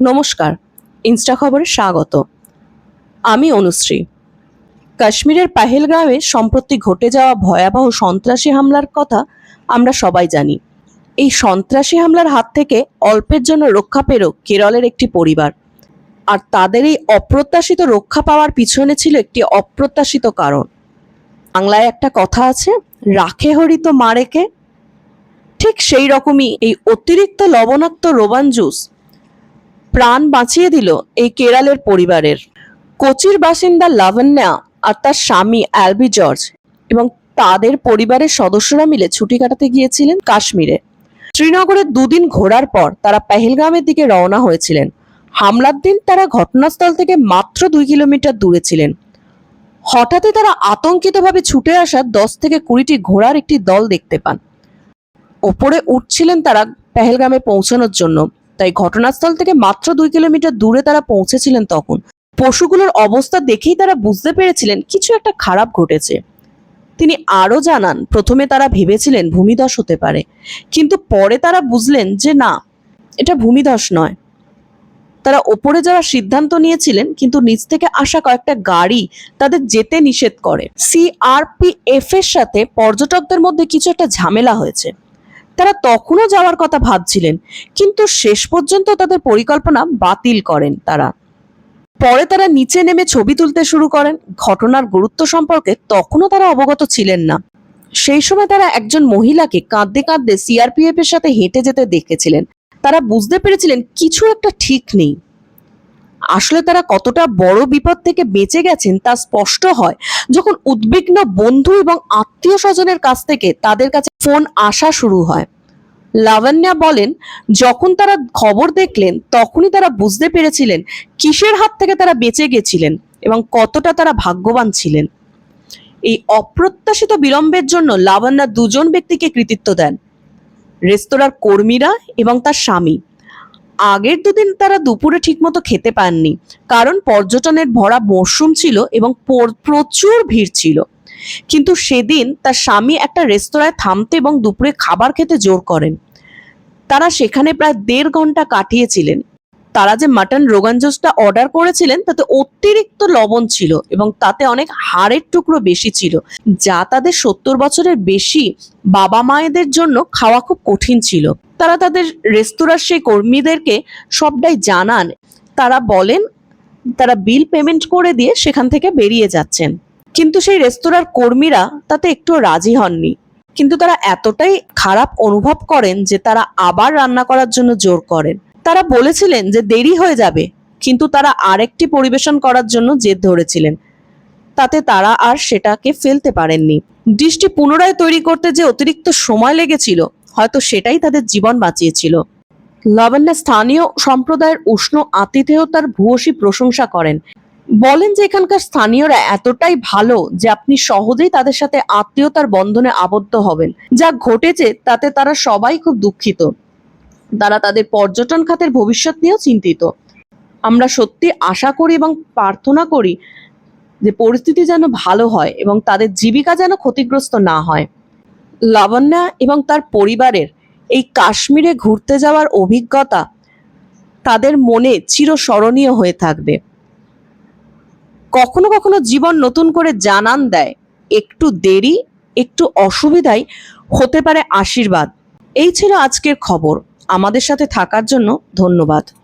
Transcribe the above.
নমস্কার, ইনস্টা খবরে স্বাগত। আমি অনুশ্রী। কাশ্মীরের পাহেলগ্রামে সম্প্রতি ঘটে যাওয়া ভয়াবহ সন্ত্রাসী হামলার কথা আমরা সবাই জানি। এই সন্ত্রাসী হামলার হাত থেকে অল্পের জন্য রক্ষা পেল কেরলের একটি পরিবার। আর তাদের এই অপ্রত্যাশিত রক্ষা পাওয়ার পিছনে ছিল একটি অপ্রত্যাশিত কারণ। বাংলায় একটা কথা আছে, রাখে হরিত মারেকে। ঠিক সেই রকমই এই অতিরিক্ত লবণাক্ত রোবান জুস প্রাণ বাঁচিয়ে দিল এই কেরালের পরিবারের। কোচির বাসিন্দা লাভান্যা আর তার স্বামী অ্যালবি জর্জ এবং তাদের পরিবারের সদস্যরা মিলে ছুটি কাটাতে গিয়েছিলেন কাশ্মীরে। শ্রীনগরে দুদিন ঘোরার পর তারা পেহেলগামের দিকে রওনা হয়েছিলেন। হামলার দিন তারা ঘটনাস্থল থেকে মাত্র দুই কিলোমিটার দূরে ছিলেন। হঠাৎই তারা আতঙ্কিতভাবে ছুটে আসা দশ থেকে কুড়িটি ঘোড়ার একটি দল দেখতে পান। ওপরে উঠছিলেন তারা পেহেলগামে পৌঁছানোর জন্য। তাই ঘটনাস্থল থেকে মাত্র দুই কিলোমিটার দূরে তারা পৌঁছেছিলেন তখন। পশুগুলোর অবস্থা দেখেই তারা বুঝতে পেরেছিলেন কিছু একটা খারাপ ঘটেছে। তিনি আরও জানান, প্রথমে তারা ভেবেছিলেন ভূমিধস হতে পারে, কিন্তু পরে তারা বুঝলেন যে না, এটা ভূমিধস নয়। তারা ওপরে যাওয়ার সিদ্ধান্ত নিয়েছিলেন, কিন্তু নিচ থেকে আসা কয়েকটা গাড়ি তাদের যেতে নিষেধ করে। সিআরপিএফ এর সাথে পর্যটকদের মধ্যে কিছু একটা ঝামেলা হয়েছে। তারা তখনও যাওয়ার কথা ভাবছিলেন, কিন্তু শেষ পর্যন্ত তাদের পরিকল্পনা বাতিল করেন তারা। পরে তারা নিচে নেমে ছবি তুলতে শুরু করেন, ঘটনার গুরুত্ব সম্পর্কে তখনও তারা অবগত ছিলেন না। সেই সময় তারা একজন মহিলাকে কাঁদতে কাঁদতে সিআরপিএফ এর সাথে হেঁটে যেতে দেখেছিলেন। তারা বুঝতে পেরেছিলেন কিছু একটা ঠিক নেই। আসলে তারা কতটা বড় বিপদ থেকে বেঁচে গেছেন তা স্পষ্ট হয় যখন উদ্বিগ্ন বন্ধু এবং আত্মীয় স্বজনের কাছ থেকে তাদের কাছে ফোন আসা শুরু হয়। লাবণ্যা বলেন, যখন তারা খবর দেখলেন, তখনই তারা বুঝতে পেরেছিলেন কিসের হাত থেকে তারা বেঁচে গেছিলেন এবং কতটা তারা ভাগ্যবান ছিলেন। এই অপ্রত্যাশিত বিলম্বের জন্য লাবণ্যা দুজন ব্যক্তিকে কৃতিত্ব দেন। রেস্তোরাঁর কর্মীরা এবং তার স্বামী। আগের দুদিন তারা দুপুরে ঠিকমতো খেতে পাননি। কারণ পর্যটনের ভরা মরশুম ছিল এবং প্রচুর ভিড় ছিল। কিন্তু সেদিন তার স্বামী একটা রেস্তোরাঁয় থামতে এবং দুপুরে খাবার খেতে জোর করেন। তারা সেখানে প্রায় দেড় ঘণ্টা কাটিয়েছিলেন। তারা যে মাটন রোগান রোগানজোসটা অর্ডার করেছিলেন, তাতে অতিরিক্ত লবণ ছিল এবং তাতে অনেক হাড়ের টুকরো বেশি ছিল, যা তাদের সত্তর বছরের বেশি বাবা মায়েদের জন্য খাওয়া খুব কঠিন ছিল। তারা তাদের রেস্তোরাঁর সেই কর্মীদেরকে সবটাই জানান। তারা বলেন, তারা বিল পেমেন্ট করে দিয়ে সেখান থেকে বেরিয়ে যাচ্ছেন। কিন্তু সেই রেস্তোরাঁর কর্মীরা তাতে একটু রাজি হননি। কিন্তু তারা এতটাই খারাপ অনুভব করেন যে তারা আবার রান্না করার জন্য জোর করেন। তারা বলেছিলেন যে দেরি হয়ে যাবে, কিন্তু তারা আরেকটি পরিবেশন করার জন্য জেদ ধরেছিলেন। তাতে তারা আর সেটাকে ফেলতে পারেননি। ডিশটি পুনরায় তৈরি করতে যে অতিরিক্ত সময় লেগেছিল হয়তো সেটাই তাদের জীবন বাঁচিয়েছিল। লাবণ্য স্থানীয় সম্প্রদায়ের উষ্ণ আতিথেয়তার ভূয়সী প্রশংসা করেন। বলেন যে এখানকার স্থানীয়রা এতটাই ভালো যে আপনি সহজেই তাদের সাথে আত্মীয়তার বন্ধনে আবদ্ধ হবেন। যা ঘটেছে তাতে তারা সবাই খুব দুঃখিত। তারা তাদের পর্যটন খাতের ভবিষ্যৎ নিয়েও চিন্তিত। আমরা সত্যি আশা করি এবং প্রার্থনা করি যে পরিস্থিতি যেন ভালো হয় এবং তাদের জীবিকা যেন ক্ষতিগ্রস্ত না হয়। লাবণ্যা এবং তার পরিবারের এই কাশ্মীরে ঘুরতে যাওয়ার অভিজ্ঞতা তাদের মনে চিরস্মরণীয় হয়ে থাকবে। কখনো কখনো জীবন নতুন করে জানান দেয়, একটু দেরি, একটু অসুবিধাই হতে পারে আশীর্বাদ। এই ছিল আজকের খবর। আমাদের সাথে থাকার জন্য ধন্যবাদ।